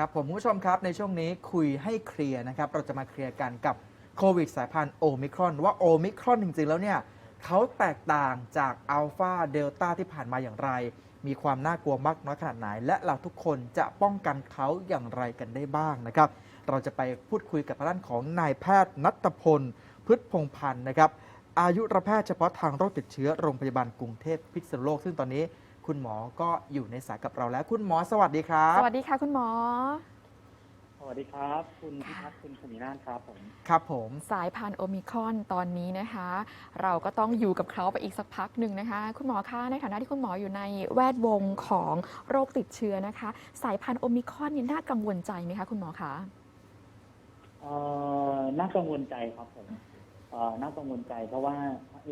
ครับผมผู้ชมครับในช่วงนี้คุยให้เคลียร์นะครับเราจะมาเคลียร์กันกับโควิดสายพันธุ์โอมิครอนว่าโอมิครอนจริงๆแล้วเนี่ยเขาแตกต่างจากอัลฟาเดลต้าที่ผ่านมาอย่างไร มีความน่ากลัวมากน้อยขนาดไหน และเราทุกคนจะป้องกันเขาอย่างไรกันได้บ้างนะครับ เราจะไปพูดคุยกับทางด้านของนายแพทย์นัตพลพฤทธพงพันธ์นะครับอายุรแพทย์เฉพาะทางโรคติดเชื้อโรงพยาบาลกรุงเทพพิษณุโลกซึ่งตอนนี้ คุณหมอก็อยู่ในสายกับเราแล้ว คุณหมอสวัสดีครับ สวัสดีค่ะ คุณหมอ สวัสดีครับ คุณพิพัฒน์คุณสมินานครับผมครับผมสายพันธุ์โอมิครอนตอนนี้นะคะ เราก็ต้องอยู่กับเขาไปอีกสักพักหนึ่งนะคะ คุณหมอคะในฐานะที่คุณหมออยู่ในแวดวงของโรคติดเชื้อนะคะ สายพันธุ์โอมิครอนนี่น่ากังวลใจไหมคะคุณหมอคะเอ่อน่ากังวลใจครับผมเอ่อ น่ากังวลใจ เพราะว่า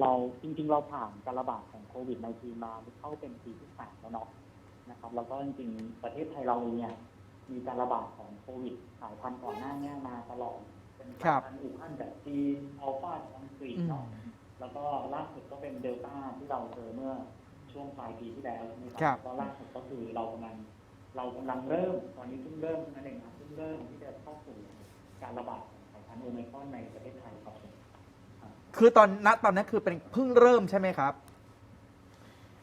เราจริงๆ เราผ่านการระบาดของโควิด -19 มาเข้าเป็นปีที่สามแล้วเนาะนะครับ แล้วก็จริงๆ ประเทศไทยเราเนี่ยมีการระบาดของโควิดสายพันธุ์ก่อนหน้านี้มาตลอดเป็นสายพันธุ์อู่ฮั่นจากจีนอัลฟาจากอังกฤษเนาะแล้วก็ล่าสุดก็เป็นเดลต้าที่เราเจอเมื่อช่วงปลายปีที่แล้วใช่ไหมคครัรับก็ล่าสุดก็คือเรากำลังเรากำลังเริ่มตอนนี้เพิ่งเริ่มเท่านั่นเองครับเพิ่งเริ่มที่จะเข้าสู่การระบาดของสายพันธุ์โอไมครอนในประเทศไทยครับผม คือตอนณตอนนั้นคือเป็นเพิ่งเริ่มใช่ไหมครับ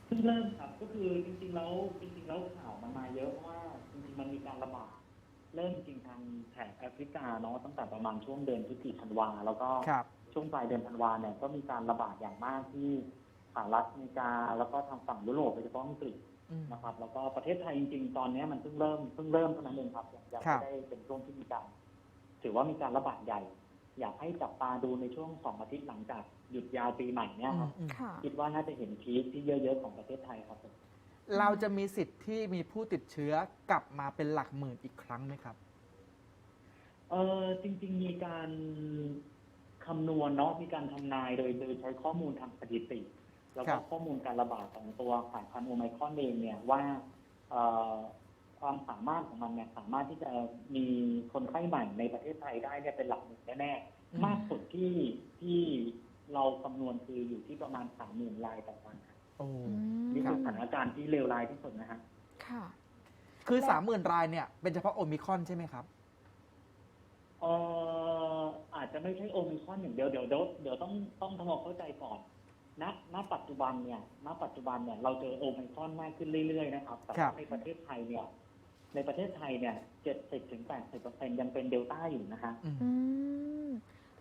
เพิ่งเริ่มครับก็คือจริงๆแล้วจริงๆแล้วข่าวมันมาเยอะเพราะว่าจริงๆมันมีการระบาดเริ่มจริงทางแถบแอฟริกาเนาะตั้งแต่ประมาณช่วงเดือนพฤศจิกธันวาแล้วก็ครับ ช่วงปลายเดือนธันวาเนี่ยก็มีการระบาดอย่างมากที่สหรัฐอเมริกา แล้วก็ทางฝั่งยุโรปโดยเฉพาะอังกฤษอืมนะครับ แล้วก็ประเทศไทยจริงๆ ตอนนี้มันเพิ่งเริ่มเพิ่งเริ่มเท่านั้นเองครับยังยังครัไม่บได้เป็นช่วงที่มีการ ถือว่ามีการระบาดใหญ่ อยากให้จับตาดูในช่วงสองอาทิตย์หลังจากหยุดยาวปีใหม่เนี่ยครับอืมค่ะ คิดว่าน่าจะเห็นพีคที่เยอะๆของประเทศไทยครับผมเราจะมีสิทธิ์ที่มีผู้ติดเชื้อกลับมาเป็นหลักหมื่นอีกครั้งไหมครับ เออจริง ๆ มีการคำนวณเนาะมีการทำนายโดยโดยใช้ข้อมูลทางสถิติ แล้วครัก็บ ข้อมูลการระบาดของตัวสายพันธุ์โอไมครอนเองเนี่ยว่าเอ่อ ความสามารถของมันเนี่ยสามารถที่จะมีคนไข้ใหม่ในประเทศไทยได้เนี่ยเป็นหลักหมื่นแน่อืมๆมากสุดที่ที่เราคำนวณคืออยู่ที่ประมาณสามหมื่นรายต่อวันครับโอ้อืมนี่คือสถานการณ์ที่เลวร้ายที่สุดนะฮะค่ะ คือสามหมื่นรายเนี่ย เป็นเฉพาะโอมิครอนใช่ไหมครับเอ่ออาจจะไม่ใช่โอมิครอนอย่างเดียวเดี๋ยวเดี๋ยวเดี๋ยวต้องต้องทำความเข้าใจก่อนณณปัจจุบันเนี่ยณปัจจุบันเนี่ยเราเจอโอมิครอนมากขึ้นเรื่อยๆนะครับแต่ครัว่าบในประเทศไทยเนี่ย ในประเทศไทยเนี่ย70ถึง80เปอร์เซ็นยังเป็นเดลต้าอยู่นะฮะอืมอืม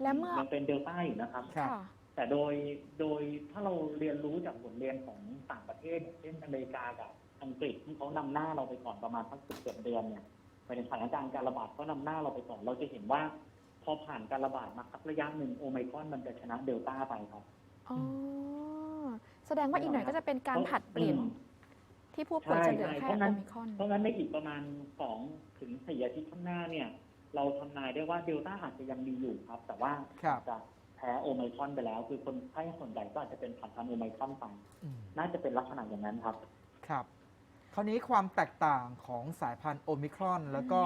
และเมื่อยังเป็นเดลต้าอยู่นะครับครับ ค่ะ แต่โดยโดยถ้าเราเรียนรู้จากบทเรียนของต่างประเทศอย่างเช่นอเมริกากับอังกฤษที่เขานำหน้าเราไปก่อนประมาณสักสิบเจ็ดเดือนเนี่ยไปในสถานการณ์การระบาดเขานำหน้าเราไปก่อนเราจะเห็นว่า พอผ่านการระบาดมาสักระยะหนึ่งโอไมครอนมันจะชนะเดลต้าไปครับ อ๋อ แสดงว่าอีกหน่อยก็จะเป็นการผลัดเปลี่ยน อืม ที่ผู้ป่วยจะเหลือใช่แค่เพราะโองั้นมิครอนเพราะงั้นในอีกประมาณสองถึงสี่อาทิตย์ข้างหน้าเนี่ย เราทำนายได้ว่าเดลต้าอาจจะยังมีอยู่ครับ แต่ว่าครับจะแพ้โอไมครอนไปแล้ว คือคนไข้ส่วนใหญ่ก็อาจจะเป็นผ่านทางโอไมครอนไปอืมน่าจะเป็นลักษณะอย่างนั้นครับ ครับ คราวนี้ความแตกต่างของสายพันธุ์โอมิครอน แล้วก็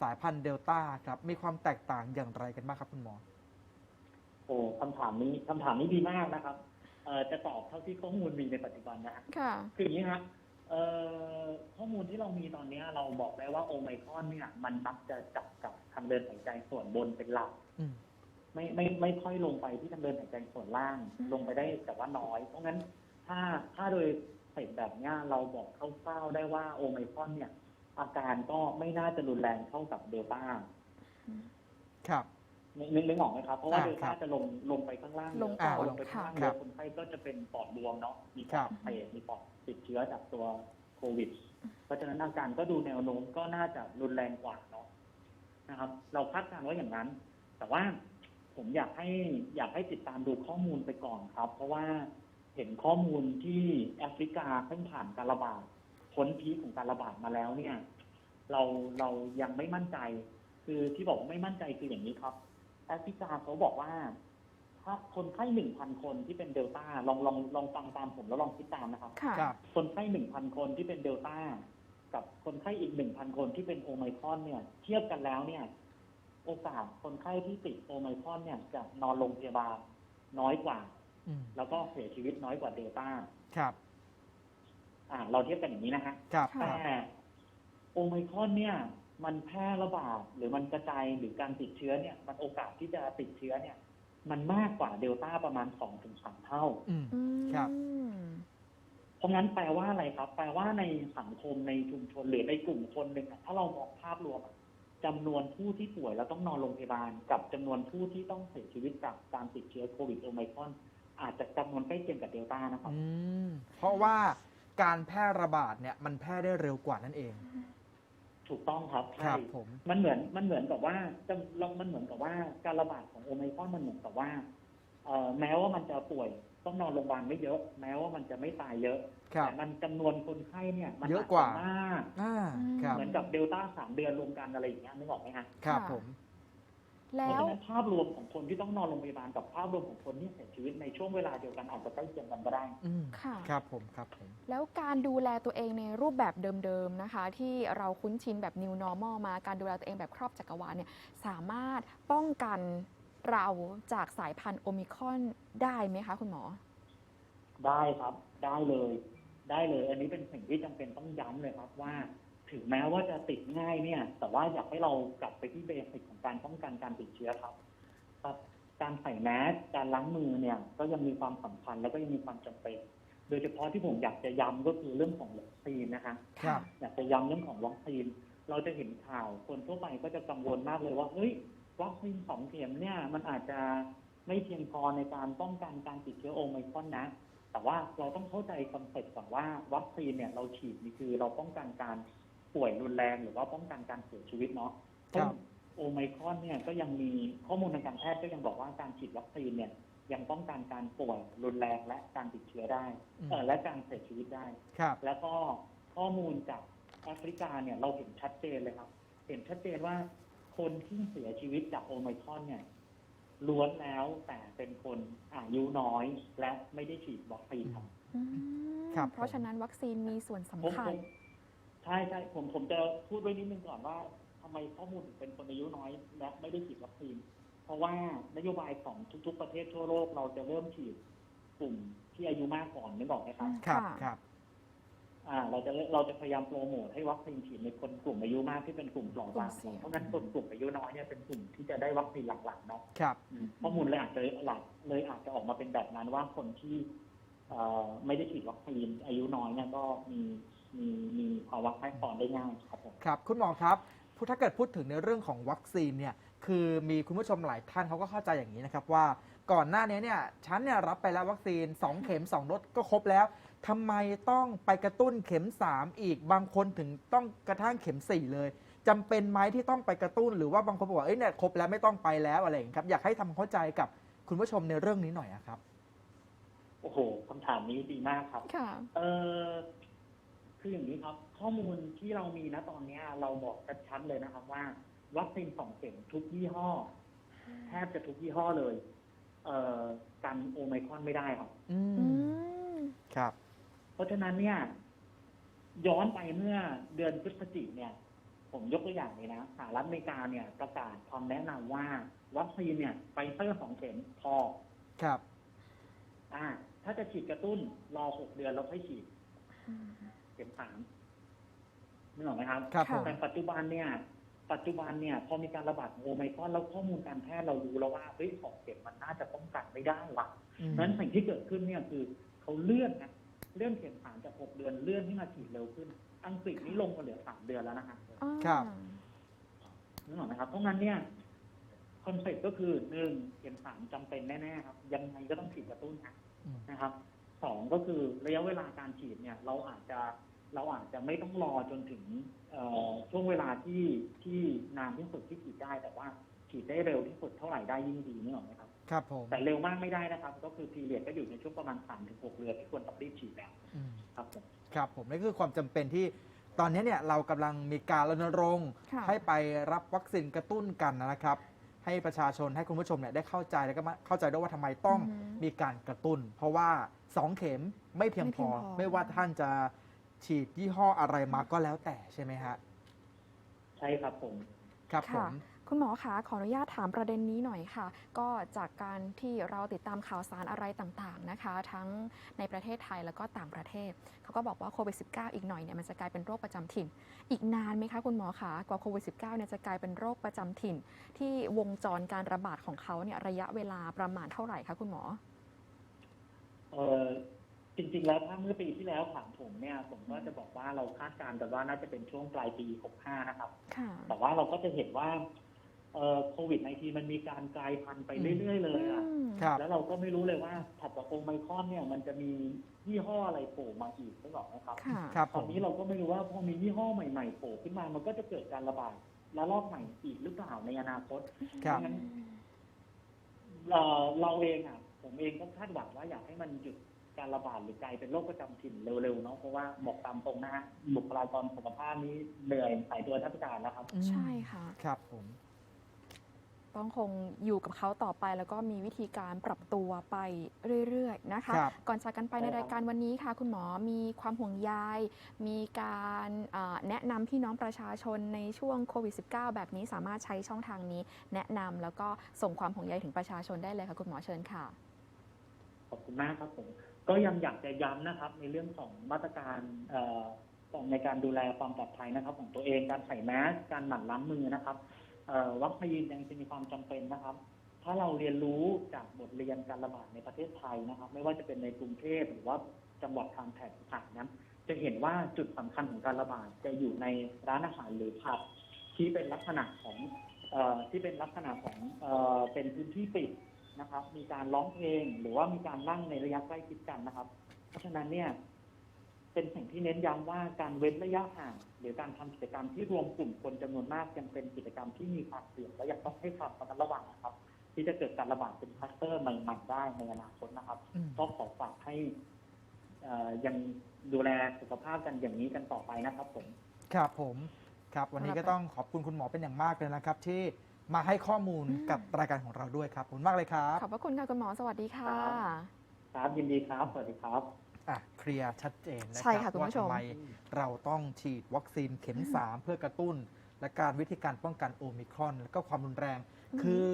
สายพันธุ์เดลต้าครับ มีความแตกต่างอย่างไรกันบ้างครับคุณหมอ โอ้คำถามนี้คำถามนี้ดีมากนะครับเอ่อจะตอบเท่าที่ข้อมูลมีในปัจจุบันนะฮะค่ะคืออย่างนี้ฮะ เอ่อข้อมูลที่เรามีตอนนี้เราบอกได้ว่าโอไมครอนเนี่ย มันมักจะจับกับทางเดินหายใจส่วนบนเป็นหลักอืม ไม่ไม่ไม่ค่อยลงไปที่ทางเดินหายใจส่วนล่าง อืม ลงไปได้แต่ว่าน้อย เพราะงั้นถ้าถ้าโดยสเต็ปแบบเนี้ยเราบอกคร่าวๆได้ว่าโอไมครอนเนี่ย อาการก็ไม่น่าจะรุนแรงเท่ากับเดลต้าครับ นึกนึกนึกออกไหมครับ เพราะว่าอ่าเดลต้าครับจะลงลงไปข้างล่างลงก่อนลงไปข้างล่างครัเยบอะคนไข้ก็จะเป็นปอดบวมเนาะมีปครัอบดเปดมีปอด ติดเชื้อจากตัวโควิด เพราะฉะนั้นอาการก็ดูแนวโน้มก็น่าจะรุนแรงกว่าเนาะนะครับ เราคาดการณ์ว่าอย่างนั้น แต่ว่าผมอยากให้อยากให้ติดตามดูข้อมูลไปก่อนครับ เพราะว่าเห็นข้อมูลที่แอฟริกาเพิ่งผ่านการระบาดพ้นพีของการระบาดมาแล้วเนี่ย เราเรายังไม่มั่นใจ คือที่บอกไม่มั่นใจคืออย่างนี้ครับ แอฟริกาเขาบอกว่า ถ้าคนไข้หนึ่งพันคนที่เป็นเดลต้าลองลองลองฟังตามผมแล้วลองคิดตามนะครับ ค่ะ ครับ คนไข้หนึ่งพันคนที่เป็นเดลต้ากับคนไข้อีกหนึ่งพันคนที่เป็นโอไมครอนเนี่ย เทียบกันแล้วเนี่ย โอกาสคนไข้ที่ติดโอไมครอนเนี่ยจะนอนโรงพยาบาลน้อยกว่า อืมแล้วก็เสียชีวิตน้อยกว่าเดลต้าครับ อ่า เราเทียบกันอย่างนี้นะฮะ ครับค่ะแต่โอไมครอนเนี่ย มันแพร่ระบาดหรือมันกระจายหรือการติดเชื้อเนี่ย มันโอกาสที่จะติดเชื้อเนี่ย มันมากกว่าเดลต้าประมาณสองถึงสามเท่า อืมอืมครับเพราะงั้นแปลว่าอะไรครับ แปลว่าในสังคมในชุมชนหรือในกลุ่มคนหนึ่งอะถ้าเรามองภาพรวมอะจำนวนผู้ที่ป่วยแล้วต้องนอนโรงพยาบาล กับจำนวนผู้ที่ต้องเสียชีวิตจากการติดเชื้อโควิดโอไมครอนอาจจะจำนวนใกล้เคียงกับเดลต้านะครับ อืม เพราะว่าการแพร่ระบาดเนี่ยมันแพร่ได้เร็วกว่านั่นเอง ถูกต้องครับคใช่รับผม มันเหมือนมันเหมือนกับว่าจะลองมันเหมือนกับว่าการระบาดของโอไมครอนมันเหมือนกับว่าเอ่อแม้ว่ามันจะป่วยต้องนอนโรงพยาบาลไม่เยอะ แม้ว่ามันจะไม่ตายเยอะครับ แต่มันจำนวนคนไข้เนี่ย มันเยอะกว่าจจมากอ่า ครับ เหมือนกับเดลต้าสามเดือนรวมกันอะไรอย่างเงี้ยนึกออกไหมฮะ ครับค่ะผม เพแล้ราะว ฉะนั้นภาพรวมของคนที่ต้องนอนโรงพยาบาลกับภาพรวมของคนที่เสียชีวิตในช่วงเวลาเดียวกันอาจจะใกล้เคียงกันก็ได้ อืมค่ะ ครับผมครับผม แล้วการดูแลตัวเองในรูปแบบเดิมๆนะคะ ที่เราคุ้นชินแบบ new normal มาการดูแลตัวเองแบบครอบจักรวาลเนี่ยสามารถป้องกันเราจากสายพันธุ์โอมิครอนได้ไหมคะคุณหมอ ได้ครับได้เลย ได้เลย อันนี้เป็นสิ่งที่จำเป็นต้องย้ำเลยครับว่า ถึงแม้ว่าจะติดง่ายเนี่ย แต่ว่าอยากให้เรากลับไปที่เบสิกของการป้องกันการติดเชื้อครับ ครับ การใส่แมสการล้างมือเนี่ย ก็ยังมีความสำคัญแล้วก็ยังมีความจำเป็น โดยเฉพาะที่ผมอยากจะย้ำก็คือเรื่องของวัคซีนนะคะครับอยากจะย้ำเรื่องของวัคซีน เราจะเห็นข่าวคนทั่วไปก็จะกังวลมากเลยว่าเฮ้ยวัคซีนสองเข็มเนี่ยมันอาจจะไม่เพียงพอในการป้องกันการติดเชื้อโอไมครอนนะแต่ว่าเราต้องเข้าใจคอนเซ็ปต์ก่อนว่าวัคซีนเนี่ยเราฉีดนี่คือเราป้องกันการ ป่วยรุนแรงหรือว่าป้องกันการเสียชีวิตเนาะครับซึ่งโอไมครอนเนี่ยก็ยังมีข้อมูลทางการแพทย์ก็ยังบอกว่าการฉีดวัคซีนเนี่ยยังป้องกันการป่วยรุนแรงและการติดเชื้อได้อืมเออและการเสียชีวิตได้ ครับ แล้วก็ข้อมูลจากแอฟริกาเนี่ยเราเห็นชัดเจนเลยครับ เห็นชัดเจนว่าคนที่เสียชีวิตจากโอไมครอนเนี่ยล้วนแล้วแต่เป็นคนอายุน้อยและไม่ได้ฉีดวัคซีนครับ อืมครับ เพราะฉะนั้นวัคซีนมีส่วนผมสำคัผญ ม ใช่ใช่ผมผมจะพูดไว้นิดนึงก่อนว่าทำไมข้อมูลถึงเป็นคนอายุน้อยและไม่ได้ฉีดวัคซีน เพราะว่านโยบายของทุก ๆ ประเทศทั่วโลกเราจะเริ่มฉีดกลุ่มที่อายุมากก่อนนึกออกไหมครับครับค่ะครับอ่าเราจะเราจะพยายามโปรโมทให้วัคซีนฉีดในคนกลุ่มอายุมากที่เป็นกลุ่มเปราะบางกลุ่มเสี่ยงเพราะงั้นคนกลุ่มอายุน้อยเนี่ยเป็นกลุ่มที่จะได้วัคซีนหลักๆเนาะครับอืมข้อมูลเลยอาจจะหลักเลยอาจจะออกมาเป็นแบบนั้นว่าคนที่เอ่อไม่ได้ฉีดวัคซีนอายุน้อยเนี่ยก็มี มีมีภาวะแทรกซ้อนได้ง่ายครับผม ครับ คุณหมอครับพูดถ้าเกิดพูดถึงในเรื่องของวัคซีนเนี่ยคือมีคุณผู้ชมหลายท่านเขาก็เข้าใจอย่างนี้นะครับว่าก่อนหน้านี้เนี่ยฉันเนี่ยรับไปแล้ววัคซีน 2 เข็ม2โดสก็ครบแล้วทำไมต้องไปกระตุ้นเข็ม 3 อีกบางคนถึงต้องกระทั่งเข็ม 4 เลยจำเป็นไหมที่ต้องไปกระตุ้นหรือว่าบางคนบอกว่าเอ้ยเนี่ยครบแล้วไม่ต้องไปแล้วอะไรอย่างนี้ครับอยากให้ทำเข้าใจกับคุณผู้ชมในเรื่องนี้หน่อยอะครับโอ้โหคำถามนี้ดีมากครับค่ะเออ คืออย่างนี้ครับ ข้อมูลที่เรามีนะตอนเนี้ยเราบอกชัดๆเลยนะครับว่า วัคซีนสองเข็มทุกยี่ห้อ แทบจะทุกยี่ห้อเลย เอ่อกันโอไมครอนไม่ได้ครับ อือืมมครับ เพราะฉะนั้นเนี่ย ย้อนไปเมื่อเดือนพฤศจิกเนี่ย ผมยกตัวอย่างเลยนะสหรัฐอเมริกาเนี่ยประกาศความแนะนำว่า วัคซีนเนี่ยไฟเซอร์สองเข็มพอ ครับ อ่า ถ้าจะฉีดกระตุ้นรอหกเดือนแล้วค่อยฉีด เข็มสามนึกออกไหมครับครับผค่ะมแต่ปัจจุบันเนี่ย ปัจจุบันเนี่ย พอมีการระบาดของโอไมครอนแล้วข้อมูลการแพทย์เรารู้แล้วว่าเฮ้ยสองเข็มมันน่าจะป้องกันไม่ได้วะอืม นั้นสิ่งที่เกิดขึ้นเนี่ยคือเขาเลื่อนนะเลื่อนเข็มสามจากหกเดือนเลื่อนให้มาฉีดเร็วขึ้น อังกฤษนี่ลงมาเหลือสามเดือนแล้วนะครับอ่าครับ นึกออกไหมครับเพราะงั้นเนี่ยคอนเซ็ปต์ก็คือหนึ่งเข็มสามจำเป็นแน่ๆครับยังไงก็ต้องฉีดกระตุ้นนะ อืม นะครับ สองก็คือระยะเวลาการฉีดเนี่ยเราอาจจะเราอาจจะไม่ต้องรอจนถึงเอ่อช่วงเวลาที่ที่นานที่สุดที่ฉีดได้ แต่ว่าฉีดได้เร็วที่สุดเท่าไหร่ได้ยิ่งดีนึกออกไหมครับครับผมแต่เร็วมากไม่ได้นะครับ ก็คือพีเรียดก็อยู่ในช่วงประมาณสามถึงหกเดือนที่ควรต้องรีบฉีดแล้วอืมครับผมครับผมนี่คือความจำเป็นที่ตอนนี้เนี่ยเรากำลังมีการรณรงค์ค่ะให้ไปรับวัคซีนกระตุ้นกันนะครับ ให้ประชาชนให้คุณผู้ชมเนี่ยได้เข้าใจแล้วก็มาเข้าใจด้วยว่าทำไมต้องอือฮึมีการกระตุ้น เพราะว่า 2 เข็มไม่เพียงพอไม่เพียงพอ ไม่ว่าท่านจะฉีดยี่ห้ออะไรมาก็แล้วแต่ใช่ไหมฮะ ใช่ครับผม ครับผค่ะม คุณคุณหมอคะขออนุญาตถามประเด็นนี้หน่อยค่ะ ก็จากการที่เราติดตามข่าวสารอะไรต่างๆนะคะ ทั้งในประเทศไทยแล้วก็ต่างประเทศ เขาก็บอกว่าโควิด -19 อีกหน่อยเนี่ยมันจะกลายเป็นโรคประจำถิ่น อีกนานไหมคะคุณหมอคะกว่าโควิด -19 เนี่ยจะกลายเป็นโรคประจำถิ่น ที่วงจรการระบาดของเขาเนี่ยระยะเวลาประมาณเท่าไหร่คะคุณหมอเออจริงๆ แล้วถ้าเมื่อปีที่แล้วถามผมเนี่ย ผมก็จะบอกว่าเราคาดการณ์กันว่าน่าจะเป็นช่วงปลายปี 65 นะครับค่ะแต่ว่าเราก็จะเห็นว่าเอ่อ โควิด -19 มันมีการกลายพันธุ์ไปเรื่อย ๆ เลยอะอืมครับ แล้วเราก็ไม่รู้เลยว่าถัดจากโอไมครอนเนี่ยมันจะมียี่ห้ออะไรโผล่มาอีกหรือเปล่านะครับ ค่ะ ครับตผอนม นี้เราก็ไม่รู้ว่าพอมียี่ห้อใหม่ๆโผล่ขึ้นมา มันก็จะเกิดการระบาดและรอบใหม่อีกหรือเปล่าในอนาคต ครับ งั้น เอ่อเราเองอะ ผมเองก็คาดหวังว่าอยากให้มันหยุดการระบาดหรือกลายเป็นโรคประจำถิ่นเร็วๆเนาะเพราะว่าบอกตามตรงนะฮะบุคลากรสุขภาพนี้เหนื่อยสายตัวทัพการแล้วครับอืมใช่ค่ะ ครับผม ต้องคงอยู่กับเขาต่อไปแล้วก็มีวิธีการปรับตัวไปเรื่อยๆนะคะ ครับก่อนจากกันไปในรายการวันนี้ค่ะ คุณหมอมีความห่วงใยมีการเอ่อแนะนำพี่น้องประชาชนในช่วงโควิด -19 แบบนี้สามารถใช้ช่องทางนี้ แนะนำแล้วก็ส่งความห่วงใยถึงประชาชนได้เลยค่ะคุณหมอเชิญค่ะ ขอบคุณมากครับผม ก็ยังอยากจะย้ำนะครับ ในเรื่องของมาตรการเอ่อในการดูแลความปลอดภัยนะครับ ของตัวเองการใส่แมสการหมั่นล้างมือนะครับเอ่อ วัคซีนยังจะมีความจำเป็นนะครับ ถ้าเราเรียนรู้จากบทเรียนการระบาดในประเทศไทยนะครับ ไม่ว่าจะเป็นในกรุงเทพหรือว่าจังหวัดทางแถบต่างนั้น จะเห็นว่าจุดสำคัญของการระบาดจะอยู่ในร้านอาหารหรือผับที่เป็นลักษณะของอที่เป็นลักษณะของเอเป็นพื้นที่ปิดนะครับ มีการร้องเพลงหรือว่ามีการนั่งในระยะใกล้ชิดกันนะครับ เพราะฉะนั้นเนี่ย เป็นสิ่งที่เน้นย้ำว่าการเว้นระยะห่าง หรือการทำกิจกรรมที่รวมกลุ่มคนจำนวนมากยังเป็นกิจกรรมที่มีความเสี่ยงและยังต้องให้ความระมัดระวังนะครับ ที่จะเกิดการระบาดเป็นคลัสเตอร์ใหม่ๆได้ในอนาคตนะครับอืมก็ขอฝากให้เอ่อยังดูแลสุขภาพกันอย่างนี้กันต่อไปนะครับผมครับผมครับ วันนี้ก็ต้องขอบคุณคุณหมอเป็นอย่างมากเลยนะครับ ที่มาให้ข้อมูลอืมกับรายการของเราด้วยครับขอบคุณมากเลยครับขอบพระคุณค่ะคุณหมอสวัสดีค่ะครับครับยินดีครับสวัสดีครับ อะเคลียร์ชัดเจนนะใช่ครัค่ะคุณว่าผู้ชม ทำไมเราต้องฉีดวัคซีนเข็ม 3 เพื่อกระตุ้น และการวิธีการป้องกันโอมิครอน และก็ความรุนแรงอืมคือ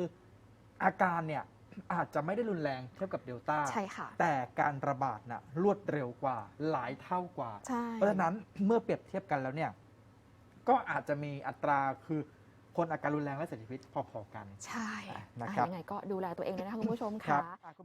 อาการเนี่ย อาจจะไม่ได้รุนแรงเทียบกับเดลต้าใช่ค่ะ แต่การระบาดน่ะรวดเร็วกว่าหลายเท่ากว่า ใช่ เพราะฉะนั้น เมื่อเปรียบเทียบกันแล้วเนี่ย ก็อาจจะมีอัตราคือคนอาการรุนแรงและเสียชีวิตพอๆกัน ใช่นะครับ อะยังไงก็ดูแลตัวเองเลยนะคะคุณผู้ชมครัค่ะบ